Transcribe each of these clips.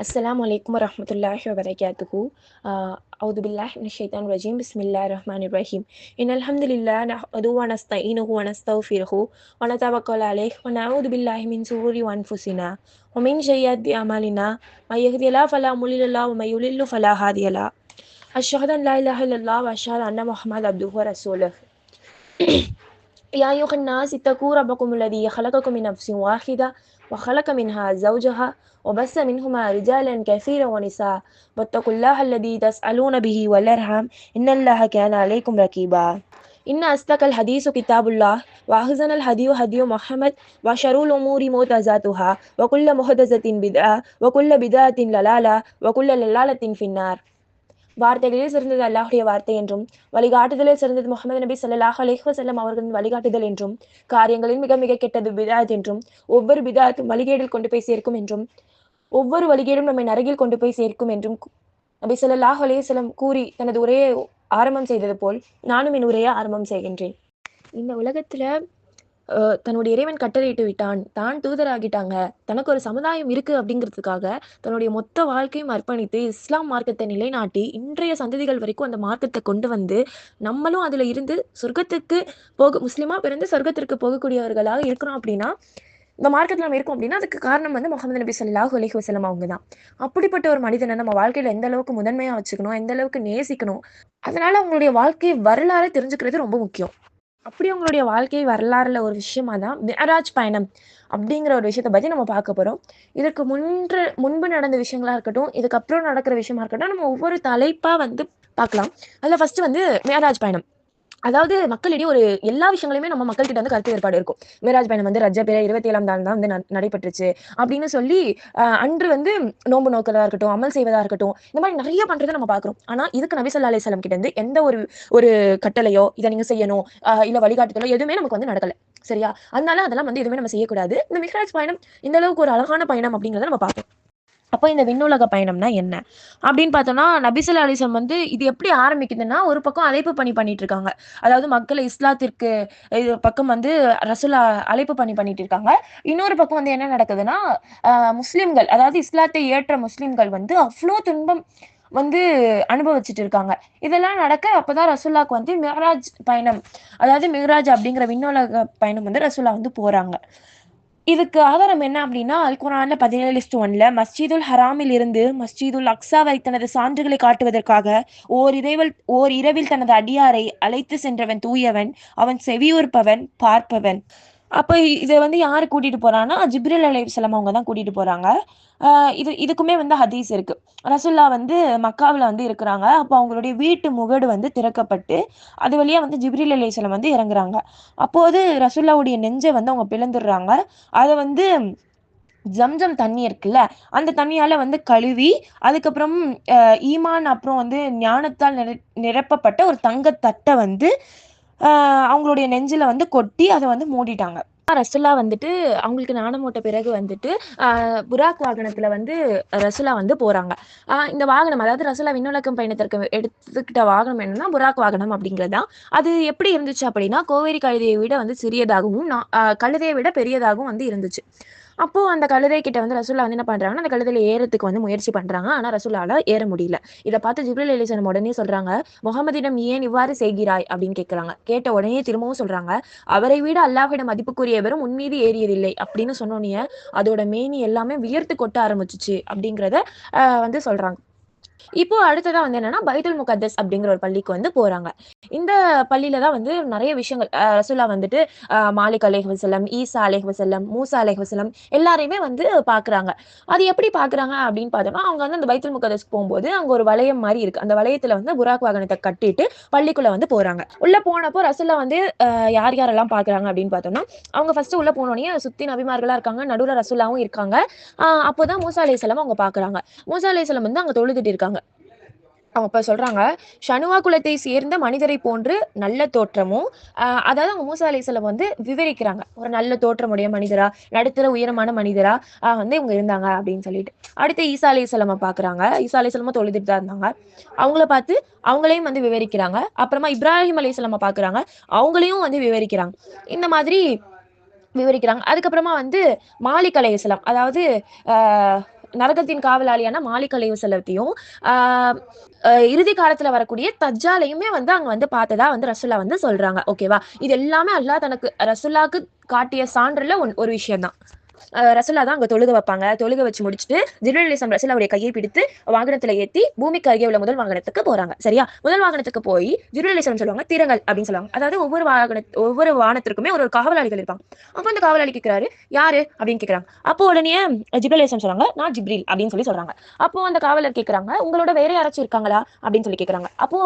السلام عليكم ورحمة الله وبركاته. آه، أعوذ بالله من الشيطان الرجيم. بسم الله الرحمن الرحيم. إن الحمد لله نحمده ونستعينه ونستغفره ونتوكل عليه ونعوذ بالله من شرور أنفسنا ومن سيئات أعمالنا. من يهدي الله فلا مضل له ومن يضلل فلا هادي له. أشهد أن لا إله إلا الله وأشهد أن محمدا عبده ورسوله. يا أيها الناس اتقوا ربكم الذي خلقكم من نفس واحدة وخلق منها زوجها وبث منهما رجالا كثيرا ونساء. واتقوا الله الذي تسألون به والأرحام. إن الله كان عليكم رقيبا. إن أصدق الحديث كتاب الله وأحسن الهدي هدي محمد وشر الأمور محدثاتها وكل محدثة بدعة وكل بدعة ضلالة وكل ضلالة في النار. வார்த்தைகளில் சிறந்தது அல்லாஹுடைய வார்த்தை என்றும் வழிகாட்டுதலில் சிறந்தது முகமது நபி சல்லாஹ் அலைஹி அவர்களின் வழிகாட்டுதல் என்றும் காரியங்களில் மிக மிக கெட்டது பிதாத் என்றும் ஒவ்வொரு பிதாத்தும் வழிகேடில் கொண்டு போய் சேர்க்கும் என்றும் ஒவ்வொரு வழிகேடும் நம்மை நரகில் கொண்டு போய் சேர்க்கும் என்றும் நபி ஸல்லல்லாஹு அலைஹி கூறி தனது உரையை ஆரம்பம் செய்தது போல் நானும் என் உரையை ஆரம்பம் செய்கின்றேன். இந்த உலகத்துல தன்னுடைய இறைவன் கட்டளையிட்டு விட்டான். தான் தூதராகிட்டாங்க. தனக்கு ஒரு சமுதாயம் இருக்கு அப்படிங்கிறதுக்காக தன்னுடைய மொத்த வாழ்க்கையும் அர்ப்பணித்து இஸ்லாம் மார்க்கத்தை நிலைநாட்டி இன்றைய சந்ததிகள் வரைக்கும் அந்த மார்க்கத்தை கொண்டு வந்து நம்மளும் அதுல இருந்து சொர்க்கத்துக்கு போக முஸ்லிமா பிறந்து சொர்க்கத்திற்கு போகக்கூடியவர்களாக இருக்கிறோம் அப்படின்னா இந்த மார்க்கத்தில் நம்ம இருக்கோம் அப்படின்னா அதுக்கு காரணம் வந்து முகமது நபி சொல்லாஹ் அலைஹி வசலம் அவங்க தான் அப்படிப்பட்ட ஒரு மனிதனை நம்ம வாழ்க்கையில் எந்த அளவுக்கு முதன்மையாக வச்சுக்கணும் எந்த அளவுக்கு நேசிக்கணும் அதனால அவங்களுடைய வாழ்க்கை வரலாறு தெரிஞ்சுக்கிறது ரொம்ப முக்கியம். அப்படி அவங்களுடைய வாழ்க்கை வரலாறுல ஒரு விஷயமா தான் மிஅராஜ் பயணம் அப்படிங்கிற ஒரு விஷயத்தை பத்தி நம்ம பார்க்க போறோம். இதுக்கு முன்று முன்பு நடந்த விஷயங்களா இருக்கட்டும் இதுக்கப்புறம் நடக்கிற விஷயமா இருக்கட்டும் நம்ம ஒவ்வொரு தலைப்பா வந்து பார்க்கலாம். அதுல ஃபர்ஸ்ட் வந்து மேராஜ் பயணம். அதாவது மக்களிடையே ஒரு எல்லா விஷயங்களையுமே நம்ம மக்கள்கிட்ட வந்து கருத்து ஏற்பாடு இருக்கும். மிராஜ் பயணம் வந்து ரஜ பேர இருபத்தி ஏழாம் நாள் தான் வந்து நடைபெற்றுச்சு. அப்படின்னு சொல்லி அன்று வந்து நோன்பு நோக்கிறதா இருக்கட்டும் அமல் செய்வதா இருக்கட்டும் இந்த மாதிரி நிறைய பண்றதை நம்ம பாக்குறோம் ஆனா இதுக்கு நபி சொல்லா அலிசலம் கிட்ட இருந்து எந்த ஒரு ஒரு கட்டளையோ இதை நீங்க செய்யணும் ஆஹ், இல்ல வழிகாட்டுதலோ எதுவுமே நமக்கு வந்து நடக்கல. சரியா? அதனால அதெல்லாம் வந்து எதுவுமே நம்ம செய்யக்கூடாது. இந்த மிகராஜ் பயணம் இந்த அளவுக்கு ஒரு அழகான பயணம் அப்படிங்கறத நம்ம பார்ப்போம். அப்போ இந்த விண்ணுலக பயணம்னா என்ன? அப்படின்னு பார்த்தோம்னா நபிசுல் அலிசம் வந்து இது எப்படி ஆரம்பிக்குதுன்னா ஒரு பக்கம் அழைப்பு பணி பண்ணிட்டு இருக்காங்க. அதாவது மக்களை இஸ்லாத்திற்கு இது பக்கம் வந்து ரசூலா அழைப்பு பணி பண்ணிட்டு இருக்காங்க. இன்னொரு பக்கம் வந்து என்ன நடக்குதுன்னா முஸ்லிம்கள் அதாவது இஸ்லாத்தை ஏற்ற முஸ்லிம்கள் வந்து அவ்வளோ துன்பம் வந்து அனுபவிச்சுட்டு இருக்காங்க. இதெல்லாம் நடக்க அப்போதான் ரசூல்லாக்கு வந்து மிஹராஜ் பயணம் அதாவது மிஹராஜ் அப்படிங்கிற விண்ணுலக பயணம் வந்து ரசுல்லா வந்து போறாங்க. இதுக்கு ஆதாரம் என்ன அப்படின்னா அல் குரான்ல பதினேழு இஸ்டு ஒன்ல மஸ்ஜிதுல் ஹராமில் இருந்து மஸ்ஜிதுல் அக்ஸா வரை தனது சான்றுகளை காட்டுவதற்காக ஓர் இரவில் ஓர் இரவில் தனது அடியாரை அழைத்து சென்றவன் தூயவன் அவன் செவியுறுப்பவன் பார்ப்பவன். அப்ப இதை வந்து யாரு கூட்டிட்டு போறான்னா ஜிப்ரில் அலைஹிஸ்ஸலாம் அவங்க தான் கூட்டிட்டு போறாங்க. இது இதுக்குமே வந்து ஹதீஸ் இருக்கு. ரசுல்லா வந்து மக்காவில் வந்து இருக்கிறாங்க. அப்போ அவங்களுடைய வீட்டு முகடு வந்து திறக்கப்பட்டு அது வழியா வந்து ஜிப்ரில் அலைஹிஸ்ஸலாம் வந்து இறங்குறாங்க. அப்போது ரசுல்லாவுடைய நெஞ்சை வந்து அவங்க பிளந்துடுறாங்க. அதை வந்து ஜம்ஜம் தண்ணி இருக்குல்ல அந்த தண்ணியால வந்து கழுவி அதுக்கப்புறம் ஈமான் அப்புறம் வந்து ஞானத்தால் நிர நிரப்பப்பட்ட ஒரு தங்க தட்டை வந்து அவங்களுடைய நெஞ்சில வந்து கொட்டி அதை வந்து மூடிட்டாங்க. ரசுல்லா வந்துட்டு அவங்களுக்கு நாணமூட்ட பிறகு வந்துட்டு புராக் வாகனத்துல வந்து ரசுல்லா வந்து போறாங்க. இந்த வாகனம் அதாவது ரசுல்லா விண்ணுலகம் பயணத்திற்கு எடுத்துக்கிட்ட வாகனம் என்னன்னா புராக் வாகனம் அப்படிங்கிறது தான் அது எப்படி இருந்துச்சு அப்படின்னா கோவேரி கழுதையை விட வந்து சிறியதாகவும் கழுதையை விட பெரியதாகவும் வந்து இருந்துச்சு. அப்போ அந்த கழுதை கிட்ட வந்து ரசூல்லா வந்து என்ன பண்றாங்கன்னா அந்த கழுதையில ஏறதுக்கு வந்து முயற்சி பண்றாங்க. ஆனா ரசூல்லால ஏற முடியல. இதை பார்த்து ஜிப்ரல் அலிசனம் உடனே சொல்றாங்க முகமதிடம் ஏன் இவ்வாறு செய்கிறாய்? அப்படின்னு கேட்கறாங்க கேட்ட உடனே திரும்பவும் சொல்றாங்க அவரை விட அல்லாஹ்விடம் மதிப்புக்குரியவரும் உன்மீது ஏறியதில்லை. அப்படின்னு சொன்னோன்னே அதோட மேனி எல்லாமே வியர்த்து கொட்ட ஆரம்பிச்சிச்சு அப்படிங்கிறத வந்து சொல்றாங்க. இப்போ அடுத்ததா வந்து என்னன்னா பைத்துல் முகத்தஸ் அப்படிங்கிற ஒரு பள்ளிக்கு வந்து போறாங்க. இந்த பள்ளியில தான் வந்து நிறைய விஷயங்கள் ரசுல்லா வந்துட்டு மாலிக் அலேஹ் வசலம் ஈசா அலேஹ் வஸல்லம் மூசா அலேஹ் வசலம் எல்லாரையுமே வந்து பாக்குறாங்க. அது எப்படி பாக்குறாங்க அப்படின்னு பார்த்தோம்னா அவங்க வந்து அந்த பைத்துல் முகதஸ்க்கு போகும்போது அங்க ஒரு வளையம் மாதிரி இருக்கு. அந்த வளையத்துல வந்து புராக் வாகனத்தை கட்டிட்டு பள்ளிக்குள்ள வந்து போறாங்க. உள்ள போனப்போ ரசுல்லா வந்து ஆஹ் யார் யாரெல்லாம் பாக்குறாங்க அப்படின்னு பார்த்தோம்னா அவங்க ஃபர்ஸ்ட் உள்ள போனோடனே சுத்தி நபிமார்களா இருக்காங்க நடுவுல ரசுல்லாவும் இருக்காங்க. அப்போதான் மூசா அலைஹிஸ்ஸலாம் அவங்க பாக்குறாங்க. மூசா அலைஹிஸ்ஸலாம் வந்து அங்க தொழுதுட்டு இருக்காங்க. அவங்க இப்போ சொல்றாங்க ஷனுவா குலத்தை சேர்ந்த மனிதரை போன்று நல்ல தோற்றமும் அதாவது அவங்க மூசா அலைஹிஸ்ஸலாம் வந்து விவரிக்கிறாங்க. ஒரு நல்ல தோற்றமுடைய மனிதரா நடுத்தர உயரமான மனிதரா வந்து இவங்க இருந்தாங்க அப்படின்னு சொல்லிட்டு. அடுத்து ஈசா அலைஹிஸ்ஸலாம பாக்குறாங்க. ஈசா அலிசலமா தொழுதுட்டு தான் இருந்தாங்க. அவங்கள பார்த்து அவங்களையும் வந்து விவரிக்கிறாங்க. அப்புறமா இப்ராஹிம் அலைஹிஸ்ஸலாம பாக்குறாங்க. அவங்களையும் வந்து விவரிக்கிறாங்க. இந்த மாதிரி விவரிக்கிறாங்க. அதுக்கப்புறமா வந்து மாலிக் அலைஹிஸ்ஸலாம் அதாவது ஆஹ் நரகத்தின் காவலாளியான மாலிக் அலைவு செலவத்தையும் இறுதி காலத்துல வரக்கூடிய தஜ்ஜாலையுமே வந்து அங்க வந்து பார்த்ததா வந்து ரசுல்லா வந்து சொல்றாங்க. ஓகேவா? இது எல்லாமே அல்லாஹ் தனக்கு ரசுல்லாக்கு காட்டிய சான்றுல ஒரு விஷயம் தான் ரசுல்லா தான் அங்க தொழுக வைப்பாங்க. தொழுக வச்சு முடிச்சுட்டு ஜிருலிசம் அவருடைய கையை பிடித்து வாகனத்துல ஏத்தி பூமிக்கு அருகே உள்ள முதல் வாகனத்துக்கு போறாங்க. சரியா? முதல் வாகனத்துக்கு போய் ஜிருலிசம் சொல்லுவாங்க திறங்கள் அப்படின்னு சொல்லுவாங்க. அதாவது ஒவ்வொரு வாகன ஒவ்வொரு வாகனத்திற்குமே ஒரு காவலாளிகள் இருப்பாங்க. அப்ப அந்த காவலாளி கேட்கிறாரு யாரு? அப்படின்னு கேட்கறாங்க அப்போ உடனே ஜிப்ரலேசம் சொல்றாங்க நான் ஜிப்ரில் அப்படின்னு சொல்லி சொல்றாங்க. அப்போ அந்த காவலர் கேக்குறாங்க உங்களோட வேற யாராச்சும் இருக்காங்களா? அப்படின்னு சொல்லி கேக்குறாங்க. அப்போ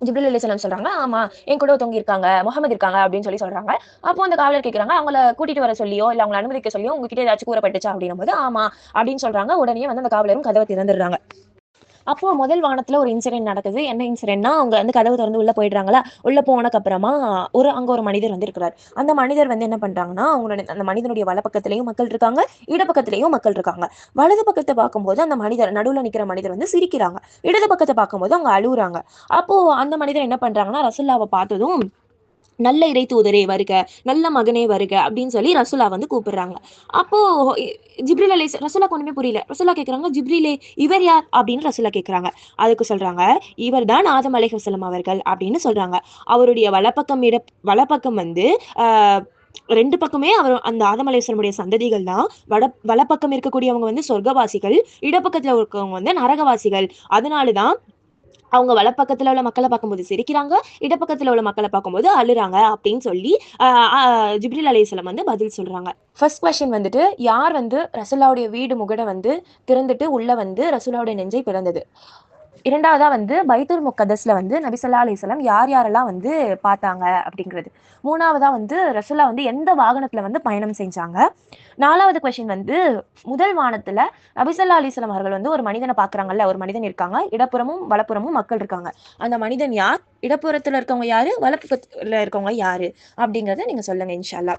ஜிப்ரில் அலிஸ்லாம் சொல்றாங்க ஆமா என் கூட தொங்கி இருக்காங்க முகமது இருக்காங்க அப்படின்னு சொல்லி சொல்றாங்க. அப்போ அந்த காவலர் கேக்குறாங்க அவங்கள கூட்டிட்டு வர சொல்லியோ இல்ல அவங்களை அனுமதிக்க சொல்லியோ உங்ககிட்ட ஏதாச்சும் கூறப்பட்டுச்சா அப்படின்னும் போது ஆமா அப்படின்னு சொல்றாங்க. உடனே வந்து அந்த காவலரும் கதவை திறந்துடுறாங்க. அப்போ முதல் வானத்துல ஒரு இன்சிடென்ட் நடக்குது. என்ன இன்சிடென்ட்னா அவங்க வந்து கதவு திறந்து உள்ள போயிடுறாங்களா உள்ள போனக்கு அப்புறமா ஒரு அங்க ஒரு மனிதர் வந்து இருக்கிறார். அந்த மனிதர் வந்து என்ன பண்றாங்கன்னா அவங்களோட அந்த மனிதனுடைய வலப்பக்கத்திலையும் மக்கள் இருக்காங்க இடப்பக்கத்திலையும் மக்கள் இருக்காங்க. வலது பக்கத்தை பார்க்கும்போது அந்த மனிதர் நடுவில் நிக்கிற மனிதர் வந்து சிரிக்கிறாங்க. இடது பக்கத்தை பார்க்கும்போது அவங்க அழுகுறாங்க. அப்போ அந்த மனிதர் என்ன பண்றாங்கன்னா ரசுல்லாவை பார்த்ததும் நல்ல இறை தூதரே வருக நல்ல மகனே வருக அப்படின்னு சொல்லி ரசுல்லா வந்து கூப்பிடுறாங்க. அப்போ ஜிப்ரில் அலை ரசுல்லா ஒண்ணுமே புரியல. ரசுலா கேட்குறாங்க ஜிப்ரிலே இவர் யார்? அப்படின்னு ரசுலா கேட்குறாங்க அதுக்கு சொல்றாங்க இவர் தான் ஆதம் அலைஹசலம் அவர்கள் அப்படின்னு சொல்றாங்க. அவருடைய வலப்பக்கம் இட வலப்பக்கம் வந்து ரெண்டு பக்கமே அவர் அந்த ஆதமலேஸ்வரனுடைய சந்ததிகள் தான். வட வலப்பக்கம் இருக்கக்கூடியவங்க வந்து சொர்க்கவாசிகள் இடப்பக்கத்துல இருக்கவங்க வந்து நரகவாசிகள். அதனாலதான் அவங்க வலப்பக்கத்தில் உள்ள மக்களை பார்க்கும்போது சிரிக்கிறாங்க இடப்பக்கத்தில் உள்ள மக்களை பார்க்கும்போது அழுறாங்க அப்படின்னு சொல்லி ஜிப்ரில் அலிஸ்லாம் வந்து பதில் சொல்றாங்க. ஃபர்ஸ்ட் கொஸ்டின் வந்துட்டு யார் வந்து ரசுல்லாவுடைய வீடு முகடை வந்து திறந்துட்டு உள்ள வந்து ரசுல்லாவுடைய நெஞ்சை பிறந்தது இரண்டாவதா வந்து பைத்துல் முக்கதஸ்ல வந்து நபிசல்லா அலிஸ்லாம் யார் யாரெல்லாம் வந்து பார்த்தாங்க அப்படிங்கிறது. மூணாவதா வந்து ரசுல்லா வந்து எந்த வாகனத்துல வந்து பயணம் செஞ்சாங்க. நாலாவது கொஸ்டின் வந்து முதல் வானத்துல நபிசல்லா அலிஸ்லாம் அவர்கள் வந்து ஒரு மனிதனை பாக்குறாங்கல்ல ஒரு மனிதன் இருக்காங்க. இடப்புறமும் வலப்புறமும் மக்கள் இருக்காங்க. அந்த மனிதன் யார்? இடப்புறத்துல இருக்கவங்க யாரு? வலப்புறத்துல இருக்கவங்க யாரு? அப்படிங்கறத நீங்க சொல்லுங்க இன்ஷால்லா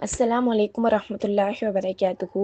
அஸ்லாம் வலைக்கம் வரமத்துல்லாஹி வபரகாத்துஹூ.